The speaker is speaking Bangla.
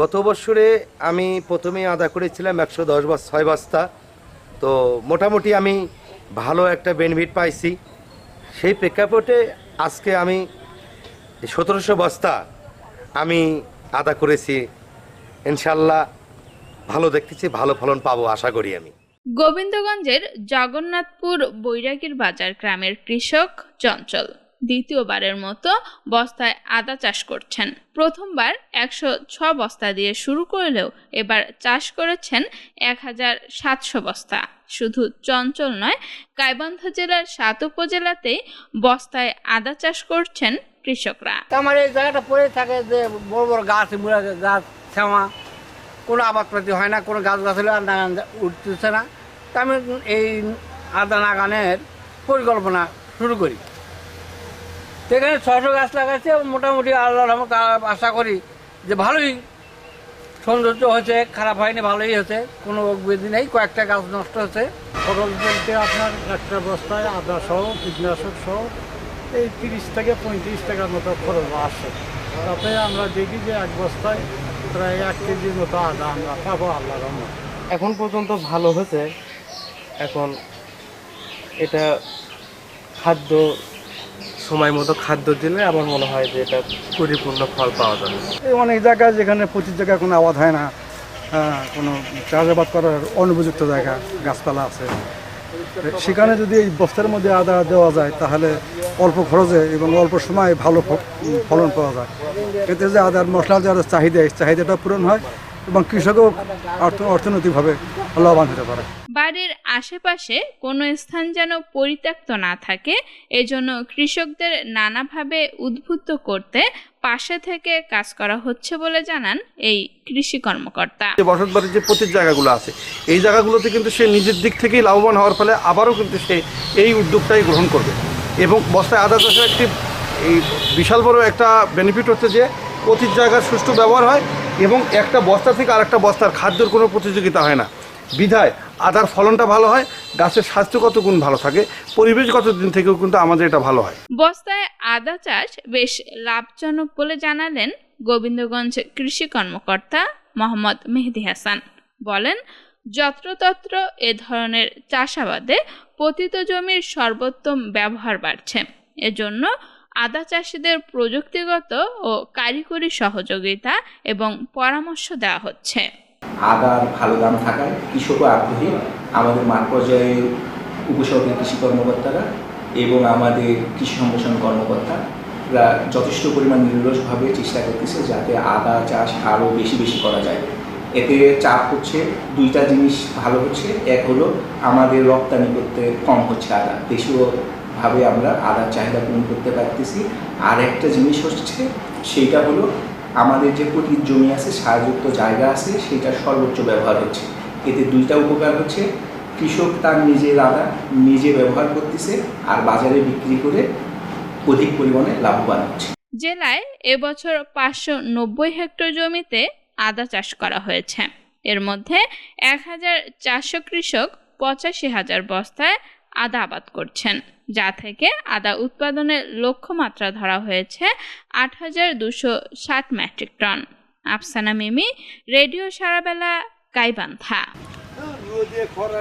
গত বছরে আমি প্রথমে আদা করেছিলাম একশো দশ বা ছয় বস্তা। তো মোটামুটি আমি ভালো একটা বেনিফিট পাইছি। সেই প্রেক্ষাপটে আজকে আমি সতেরোশো বস্তা আমি আদা করেছি। ইনশাল্লাহ ভালো দেখতেছি ভালো ফলন পাবো আশা করি আমি। গোবিন্দগঞ্জের জগন্নাথপুর বৈরাগীর বাজার গ্রামের কৃষক চঞ্চল। দ্বিতীয়বারের মতো বস্তায় আদা চাষ করছেন। প্রথমবার একশো ছ বস্তা দিয়ে শুরু করলেও এবার চাষ করেছেন এক হাজার সাতশো বস্তা। শুধু চঞ্চল নয়, গাইবান্ধা জেলার সাত উপজেলাতেই বস্তায় আদা চাষ করছেন কৃষকরা। আমার এই জায়গাটা পড়ে থাকে যে বড় বড় গাছ গাছ, শ্যামা, কোনো আবাদপাতি হয় না, কোনো গাছ গাছ উঠতেছে না। তা আমি এই আদা নাগানের পরিকল্পনা শুরু করি। তো এখানে ছশো গাছ লাগাচ্ছে এবং মোটামুটি আল্লাহ রহমত আশা করি যে ভালোই সৌন্দর্য হয়েছে খারাপ হয়নি ভালোই হয়েছে কোনো বেদি নেই কয়েকটা গাছ নষ্ট হয়েছে। খরচ বলতে আপনার একটা বস্তায় আদা সহ কীটনাশক সহ এই তিরিশ থেকে পঁয়ত্রিশ টাকার মতো খরচ আসে। তাতে আমরা দেখি যে এক বস্তায় প্রায় এক কেজির মতো আদা আমরা পাবো আল্লাহ রহমত। এখন পর্যন্ত ভালো হয়েছে। এখন এটা খাদ্য সময় মতো খাদ্য দিলে আমার মনে হয় যে এটা পরিপূর্ণ ফল পাওয়া যাবে। এই অনেক জায়গায় যেখানে প্রচুর জায়গায় কোনো আবাদ হয় না হ্যাঁ, কোনো চাষাবাদ করার অনুপযুক্ত জায়গা গাছপালা আছে। সেখানে যদি এই বস্তার মধ্যে আদা দেওয়া যায় তাহলে অল্প খরচে এবং অল্প সময়ে ভালো ফলন পাওয়া যায়। এতে যে আদার মশলার যারা চাহিদা চাহিদাটা পূরণ হয় এবং কৃষকও অর্থ অর্থনৈতিকভাবে লাভবান হতে পারে। বাড়ির আশেপাশে কোনো স্থান যেন পরিত্যক্ত না থাকে, এজন্য কৃষকদের নানাভাবে উদ্বুদ্ধ করতে পাশে থেকে কাজ করা হচ্ছে বলে জানান এই কৃষি কর্মকর্তা। বসত বাড়ির যে প্রতি জায়গাগুলো আছে, এই জায়গাগুলোতে কিন্তু সে নিজের দিক থেকেই লাভবান হওয়ার ফলে আবারও কিন্তু সে এই উদ্যোগটাই গ্রহণ করবে। এবং বস্তায় আদা চাষের একটি এই বিশাল বড় একটা বেনিফিট হচ্ছে যে প্রতি জায়গার সুষ্ঠু ব্যবহার হয় এবং একটা বস্তা থেকে আরেকটা বস্তার খাদ্যের কোনো প্রতিযোগিতা হয় না। বিধায় আদার ফলনটা ভালো হয়, গাছের স্বাস্থ্যগত গুণ ভালো থাকে, পরিবেশগত দিন থেকেও কিন্তু আমাদের এটা ভালো হয়। বস্তায় আদা চাষ বেশ লাভজনক বলে জানালেন গোবিন্দগঞ্জ কৃষি কর্মকর্তা মোহাম্মদ মেহেদি হাসান। বলেন, যত্রতত্র এ ধরনের চাষাবাদে পতিত জমির সর্বোত্তম ব্যবহার বাড়ছে। এজন্য আদা চাষিদের প্রযুক্তিগত ও কারিগরি সহযোগিতা এবং পরামর্শ দেওয়া হচ্ছে। আদার ভালো দাম থাকায় কৃষকও আগ্রহী। আমাদের মাঠ পর্যায়ে উপসহকারী কৃষি কর্মকর্তারা এবং আমাদের কৃষি সম্প্রসারণ কর্মকর্তারা যথেষ্ট পরিমাণ নিরলসভাবে চেষ্টা করতেছে যাতে আদা চাষ আরও বেশি বেশি করা যায়। এতে চাপ হচ্ছে, দুইটা জিনিস ভালো হচ্ছে। এক হলো আমাদের রপ্তানি করতে কম হচ্ছে আদা। দেশীয়ভাবে আমরা আদার চাহিদা পূরণ করতে পারতেছি। আর একটা জিনিস হচ্ছে, সেইটা হলো আমাদের যে পতিত জমি আছে, সারযুক্ত জায়গা আছে, সেটা সর্বোচ্চ ব্যবহার হচ্ছে। এতে দুইটা উপকার হচ্ছে, কৃষক তার নিজের আদা নিজে ব্যবহার করতেছে আর বাজারে বিক্রি করে অধিক পরিমাণে লাভবান হচ্ছে। জেলায় এবছর পাঁচশো নব্বই হেক্টর জমিতে আদা চাষ করা হয়েছে। এর মধ্যে এক হাজার চারশো কৃষক পঁচাশি হাজার বস্তায় আদা আবাদ করছেন, যা থেকে আদা উৎপাদনের লক্ষ্যমাত্রা ধরা হয়েছে আট হাজার দুশো ষাট metric ton. Afsana Mimi, radio Sarabela, Gaibandha.